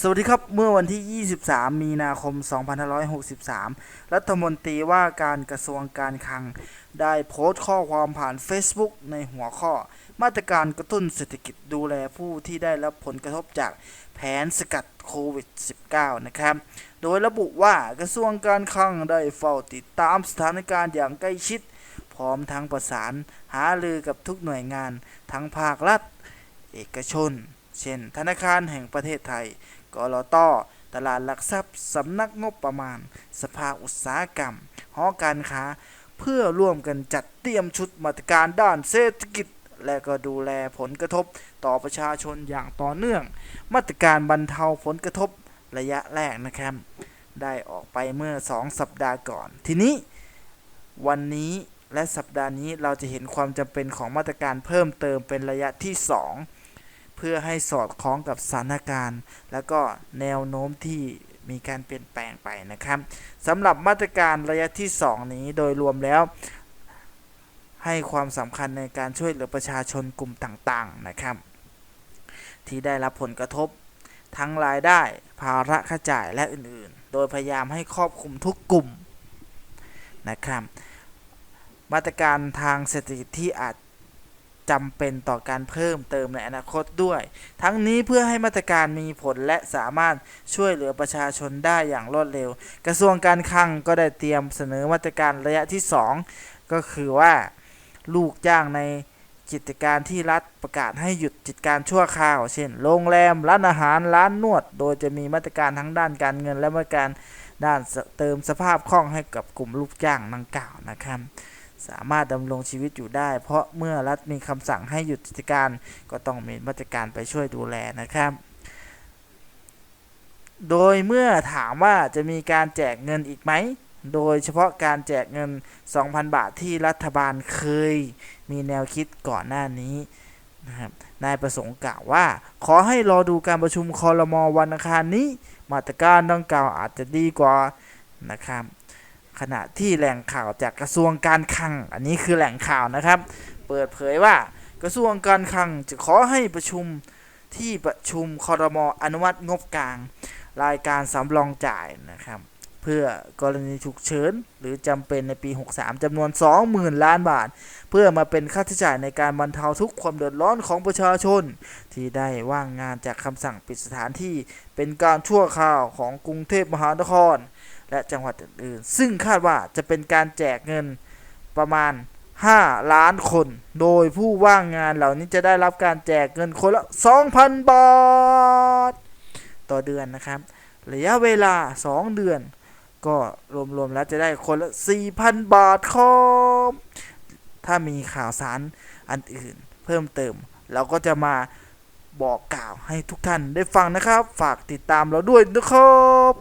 สวัสดีครับ เมื่อวันที่ 23 มีนาคม 2563 รัฐมนตรีว่าการกระทรวงการคลัง ได้โพสต์ข้อความผ่าน Facebook ในหัวข้อ มาตรการกระตุ้นเศรษฐกิจดูแลผู้ที่ได้รับผลกระทบจากแผนสกัดโควิด -19 นะครับ โดยระบุว่ากระทรวงการคลังได้เฝ้าติดตามสถานการณ์อย่างใกล้ชิด พร้อมทั้งประสานหารือกับทุกหน่วยงาน ทั้งภาครัฐ เอกชน เช่น ธนาคารแห่งประเทศไทย กรตตลาดหลักทรัพย์สำนักงบประมาณ สภาอุตสาหกรรม หอการค้า เพื่อร่วมกันจัดเตรียมชุดมาตรการด้านเศรษฐกิจ และก็ดูแลผลกระทบต่อประชาชนอย่างต่อเนื่อง มาตรการบรรเทาผลกระทบระยะแรกนะครับ ได้ออกไปเมื่อ 2 สัปดาห์ก่อน ทีนี้ วันนี้และสัปดาห์นี้เราจะเห็นความจำเป็นของมาตรการเพิ่มเติมเป็นระยะที่ 2 พื่อให้สอดคล้องกับสถานการณ์ แล้วก็แนวโน้มที่มีการเปลี่ยนแปลงไปนะครับสำหรับมาตรการระยะที่ 2 นี้โดยรวมแล้ว ให้ความสำคัญในการช่วยเหลือประชาชนกลุ่มต่างๆนะครับ ที่ได้รับผลกระทบ ทั้งรายได้ภาระค่าจ่ายและอื่นๆ โดยพยายามให้ครอบคลุมทุกกลุ่มนะครับ มาตรการทางเศรษฐกิจที่อาจ จำเป็นต่อการเพิ่มเติมในอนาคตด้วย ทั้งนี้เพื่อให้มาตรการมีผลและสามารถช่วยเหลือประชาชนได้อย่างรวดเร็ว กระทรวงการคลังก็ได้เตรียมเสนอมาตรการระยะที่ 2 ก็คือว่าลูกจ้างในกิจการที่รัฐประกาศให้หยุดกิจการชั่วคราว เช่น โรงแรม ร้านอาหาร ร้านนวด โดยจะมีมาตรการทั้งด้านการเงินและมาตรการด้านเติมสภาพคล่องให้กับกลุ่มลูกจ้างดังกล่าวนะครับ สามารถดำรงชีวิตอยู่ได้ เพราะเมื่อรัฐมีคำสั่งให้หยุดกิจการก็ต้องมีมาตรการไปช่วยดูแลนะครับ โดยเมื่อถามว่าจะมีการแจกเงินอีกไหม โดยเฉพาะการแจกเงิน 2,000 บาทที่รัฐบาลเคยมีแนวคิดก่อนหน้านี้นะครับนายประสงค์กล่าวว่า ขอให้รอดูการประชุมคอรมอวันอังคารนี้ มาตรการดังกล่าวอาจจะดีกว่านะครับ ขณะที่แหล่งข่าวจากกระทรวงการคลัง อันนี้คือแหล่งข่าวนะครับ เปิดเผยว่ากระทรวงการคลังจะขอให้ประชุมที่ประชุมคอรมออนุมัติงบกลาง รายการสำรองจ่ายนะครับ เพื่อกรณีฉุกเฉินหรือจำเป็นในปี 63จำนวน 20,000 ล้านบาท เพื่อมาเป็นค่าใช้จ่ายในการบรรเทาทุกความเดือดร้อนของประชาชน ที่ได้ว่างงานจากคำสั่งปิดสถานที่เป็นการชั่วคราวของกรุงเทพมหานคร และจังหวัดอื่นๆ ซึ่งคาดว่าจะเป็นการแจกเงินประมาณ 5 ล้านคน โดยผู้ว่างงานเหล่านี้จะได้รับการแจกเงินคนละ 2,000 บาท ต่อเดือนนะครับ ระยะเวลา 2 เดือน ก็รวมๆแล้วจะได้คนละ 4,000 บาทครับถ้ามีข่าวสารอันอื่นเพิ่มเติม เราก็จะมาบอกกล่าวให้ทุกท่านได้ฟังนะครับ ฝากติดตามเราด้วยนะครับ